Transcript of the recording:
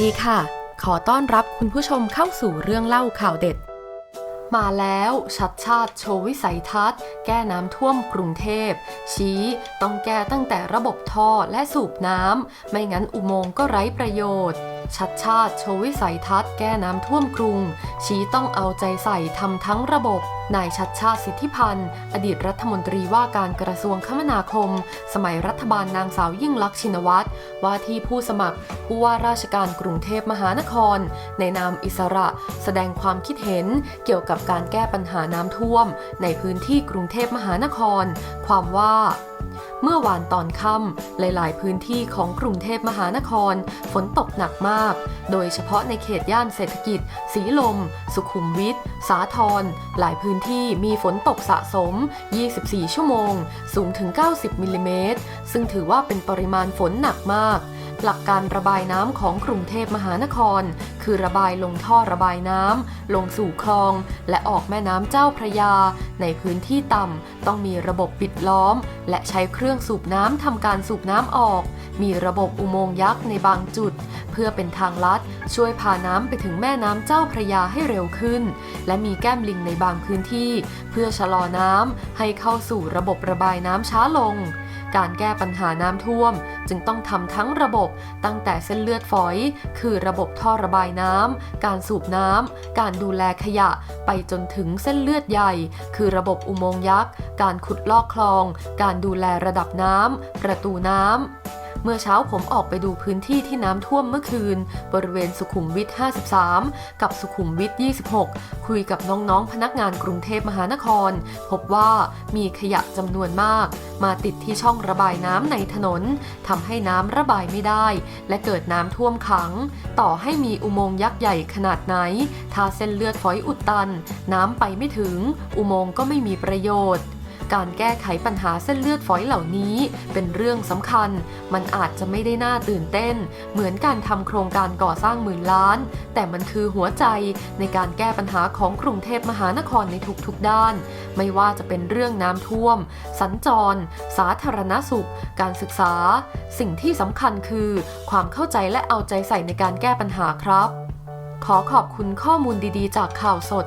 ดีค่ะ ขอต้อนรับคุณผู้ชมเข้าสู่เรื่องเล่าข่าวเด็ด มาแล้วชัดชาติโชว์วิสัยทัศน์ แก้น้ำท่วมกรุงเทพ ชี้ต้องแก้ตั้งแต่ระบบท่อและสูบน้ำ ไม่งั้นอุโมงค์ก็ไร้ประโยชน์ ชัดชาติโชวิสัยทัศน์แก้น้ำท่วมกรุง ชี้ต้องเอาใจใส่ทำทั้งระบบ นายชัดชาติสิทธิพันธ์ อดีตรัฐมนตรีว่าการกระทรวงคมนาคม สมัยรัฐบาลนางสาวยิ่งลักษณ์ชินวัตร ว่าที่ผู้สมัคร ผู้ว่าราชการกรุงเทพมหานคร ในนามอิสระ แสดงความคิดเห็นเกี่ยวกับการแก้ปัญหาน้ำท่วม ในพื้นที่กรุงเทพมหานคร ความว่า เมื่อวานตอนค่ำหลาย ๆ พื้นที่ของกรุงเทพมหานคร ฝนตกหนักมาก โดยเฉพาะในเขตย่านเศรษฐกิจ สีลม สุขุมวิท สาทรหลายพื้นที่มีฝนตกสะสม 24 ชั่วโมง สูงถึง 90มิลลิเมตรซึ่งถือว่าเป็นปริมาณฝนหนักมาก หลักการระบายน้ำของกรุงเทพมหานคร คือระบายลงท่อระบายน้ำลงสู่คลอง และออกแม่น้ำเจ้าพระยา ในพื้นที่ต่ำต้องมีระบบปิดล้อม และใช้เครื่องสูบน้ำทำการสูบน้ำออกมีระบบอุโมงค์ยักษ์ในบางจุด เพื่อเป็นทางลัดช่วยพาน้ำไปถึงแม่น้ำเจ้าพระยาให้เร็วขึ้น และมีแก้มลิงในบางพื้นที่ เพื่อชะลอน้ำให้เข้าสู่ระบบระบายน้ำช้าลงการแก้ปัญหาน้ำท่วม จึงต้องทำทั้งระบบตั้งแต่เส้นเลือดฝอย คือระบบท่อระบายน้ำ การสูบน้ำ การดูแลขยะ ไปจนถึงเส้นเลือดใหญ่ คือระบบอุโมงค์ยักษ์ การขุดลอกคลอง การดูแลระดับน้ำ ประตูน้ำ เมื่อเช้าผมออกไปดูพื้นที่ที่น้ำท่วมเมื่อคืน บริเวณสุขุมวิท 53 กับสุขุมวิท 26 คุยกับน้องๆ พนักงานกรุงเทพมหานคร พบว่ามีขยะจำนวนมาก มาติดที่ช่องระบายน้ำในถนนทำให้น้ำระบายไม่ได้ และเกิดน้ำท่วมขัง ต่อให้มีอุโมงค์ยักษ์ใหญ่ขนาดไหน ถ้าเส้นเลือดฝอยอุดตัน น้ำไปไม่ถึง อุโมงค์ก็ไม่มีประโยชน์ การแก้ไขปัญหาเส้นเลือดฝอยเหล่านี้ เป็นเรื่องสำคัญ มันอาจจะไม่ได้น่าตื่นเต้น เหมือนการทำโครงการก่อสร้างหมื่นล้าน แต่มันคือหัวใจในการแก้ปัญหาของกรุงเทพมหานครในทุกๆด้าน ไม่ว่าจะเป็นเรื่องน้ำท่วม สัญจร สาธารณสุข การศึกษา สิ่งที่สำคัญคือ ความเข้าใจและเอาใจใส่ในการแก้ปัญหาครับ ขอขอบคุณข้อมูลดีๆ จากข่าวสด